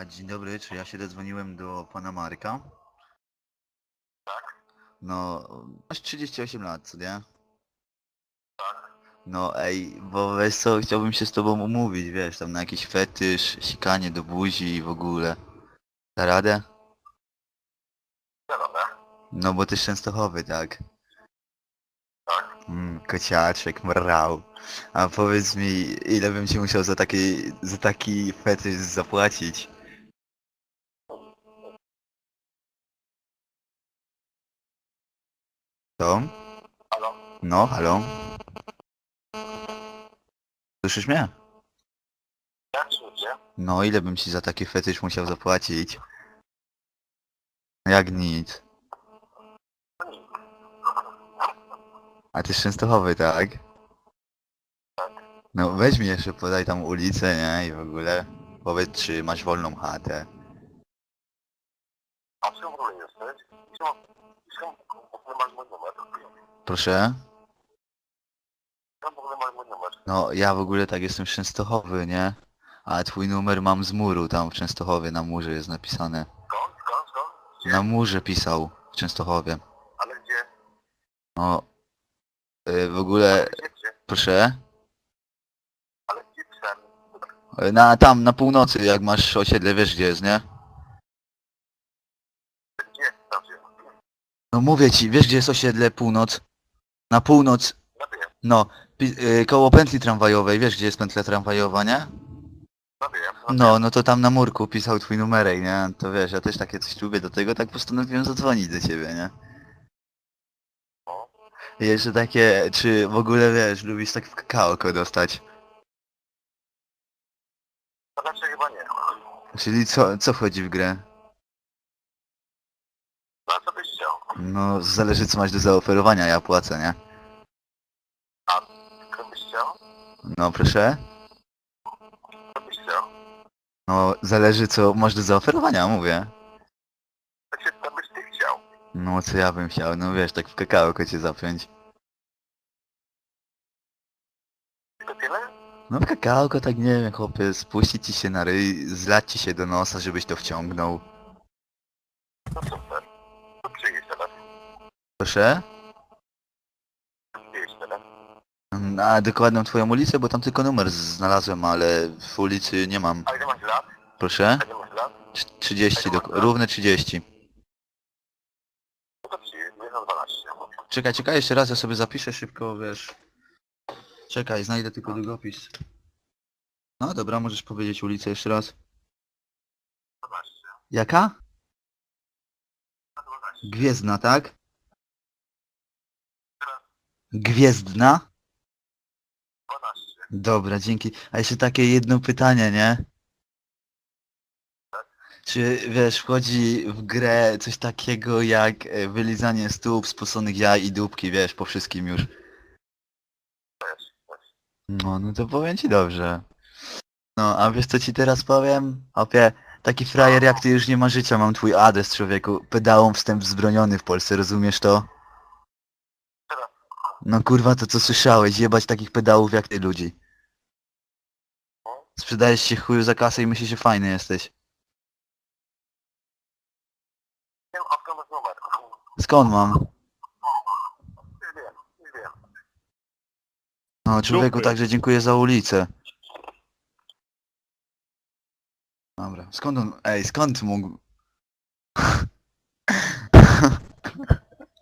A, Dzień dobry, czy ja się dodzwoniłem do pana Marka? Tak. No, masz 38 lat, co nie? Tak. No ej, bo wiesz co, chciałbym się z tobą umówić, wiesz, tam na jakiś fetysz, sikanie do buzi i w ogóle. Da radę? Dobra. No bo ty z Częstochowy, tak? Tak. Mm, kociaczek, mrał. A powiedz mi, ile bym ci musiał za taki, za taki fetysz zapłacić? Co? Halo? No, halo? Słyszysz mnie? Jak słyszycie? No, ile bym ci za taki fetysz musiał zapłacić? Jak nic. A ty z Częstochowy? Tak. No weź mi jeszcze podaj tam ulicę, nie? I w ogóle powiedz, czy masz wolną chatę. W w ogóle masz mój numer? Proszę? Skąd w ogóle masz mój numer? No, ja w ogóle tak jestem z Częstochowy, nie? A twój numer mam z muru, tam w Częstochowie, na murze jest napisane. Skąd? Skąd? Skąd? Na murze pisał w Częstochowie. Ale gdzie? No, y, w ogóle, Gdzie? Gdzie? proszę? Ale gdzie pisałem? Y, Na, tam, na północy, jak masz osiedle, wiesz gdzie jest, nie? Gdzie? Tam gdzie? No mówię ci, wiesz gdzie jest osiedle północ? Na północ, Ja wiem. no, pi- y, koło pętli tramwajowej, wiesz gdzie jest pętla tramwajowa, nie? Ja wiem. No, no to tam na murku pisał twój numerek, nie? To wiesz, ja też takie coś lubię, do tego tak postanowiłem zadzwonić do ciebie, nie? No. I jeszcze takie, czy w ogóle wiesz, lubisz tak w kakao dostać? To znaczy chyba nie. Czyli co, co wchodzi w grę? No a co byś chciał? No, zależy co masz do zaoferowania, ja płacę, nie? Co byś chciał? No, proszę? Co byś chciał? No, zależy co masz do zaoferowania, mówię. Znaczy, co byś ty chciał? No, co ja bym chciał, no wiesz, tak w kakao cię zapiąć. Tylko tyle? No w kakao tak nie wiem, chłopie, spuścić ci się na ryj, zlać ci się do nosa, żebyś to wciągnął. Proszę? Na dokładną twoją ulicę, bo tam tylko numer znalazłem, ale w ulicy nie mam. A ile masz lat? Proszę? A ile masz lat? Trz- 30, dok- równe 30. No to przyjedź. Nie na 12. Czekaj, czekaj, jeszcze raz, ja sobie zapiszę szybko, wiesz. Czekaj, znajdę tylko długopis. No dobra, możesz powiedzieć ulicę jeszcze raz. 12. Jaka? Na 12. Gwiezdna, tak? Gwiezdna? 12. Dobra, dzięki. A jeszcze takie jedno pytanie, nie? Czy wiesz, wchodzi w grę coś takiego jak e, wylizanie stóp, sposonych jaj i dupki, wiesz, po wszystkim już. Też. też. No, no to powiem ci dobrze. No, a wiesz co ci teraz powiem? Opie, taki frajer jak ty już nie ma życia, mam twój adres człowieku. Pedałom wstęp wzbroniony w Polsce, rozumiesz to? No kurwa, to co słyszałeś, jebać takich pedałów jak ty ludzi. Sprzedajesz się chuju za kasę i myślisz, że fajny jesteś. Nie wiem, a skąd masz numer? Skąd mam? Nie wiem. Nie wiem. No człowieku, Dupy. także dziękuję za ulicę. Dobra, skąd on, ej, skąd mógł